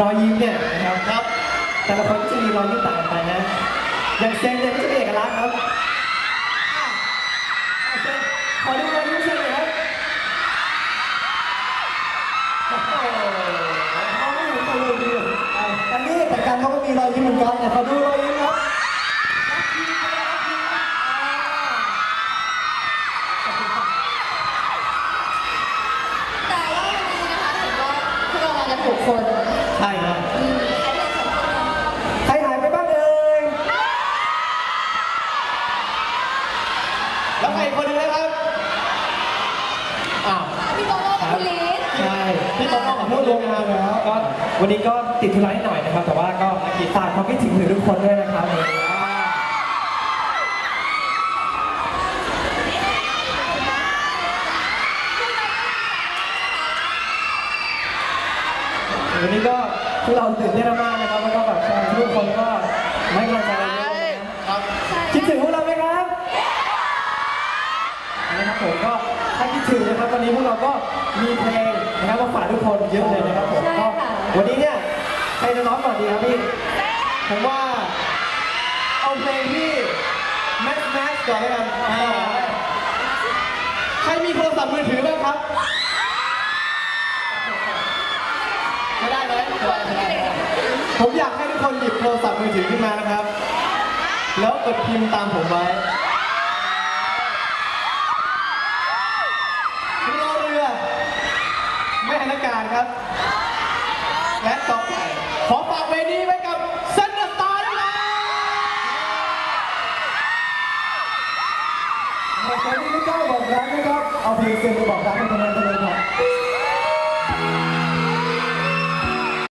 รอยยิ้มเนี่ยนะครับครับ แต่ละคนก็จะมีรอยยิ้มต่างกันไปนะอย่างเซนเนี่ยก็จะมีเอกลักษณ์ครับอะอะเซนขอดูรอยยิ้มเซนหน่อยครับโอ้โหเขาไม่เห็นกันเลยดีอันนี้แต่การเขาก็มีรอยยิ้มเหมือนกันแต่ขอดูรอยยิ้มครับแต่ว่าวันนี้นะคะเห็นว่าพวกเรามากันหกคน ใช่ครับอืมใครเป็นสองคนใครหายไปบ้างเอ่ย แล้วใครอีกคนหนึงนะครับ อ้าว พี่โตโน่กับพี่ลิศใช่พี่โต๊ะขอโทษล่วงหน้าแล้ว ก็วันนี้ก็ติดธุระนิดหน่อยนะครับ แต่ว่าก็ฝากความคิดถึงถึงทุกคนด้วยนะครับ วันนี้ก็พวกเราตื่นเต้นมากๆนะครับแล้วก็แบบทุกคนก็ไม่กำลังใจเราเยอะนะครับใช่คิดถึงพวกเราไหมครับนะครับผมก็ถ้าคิดถึงนะครับวันนี้พวกเราก็มีเพลงนะครับมาฝากทุกคนเยอะเลยนะครับผมก็วันนี้เนี่ยใครจะร้องก่อนดีครับพี่ผมว่าเอาเพลงที่แมสแมสก่อนแล้วกันอ่าใครมีโทรศัพท์มือถือบ้างครับ ผมอยากให้ทุกคนหยิบโทรศัพท์มือถือขึ้นมานะครับ แล้วกดพิมพ์ตามผมไว้รอเรือแม่นักการครับ และต่อไปขอฝากเวทีไว้กับเซนเตอร์สตาร์ด้วยครับใครที่ไม่กล้าบอกรักนะครับ เอาเพลงเซน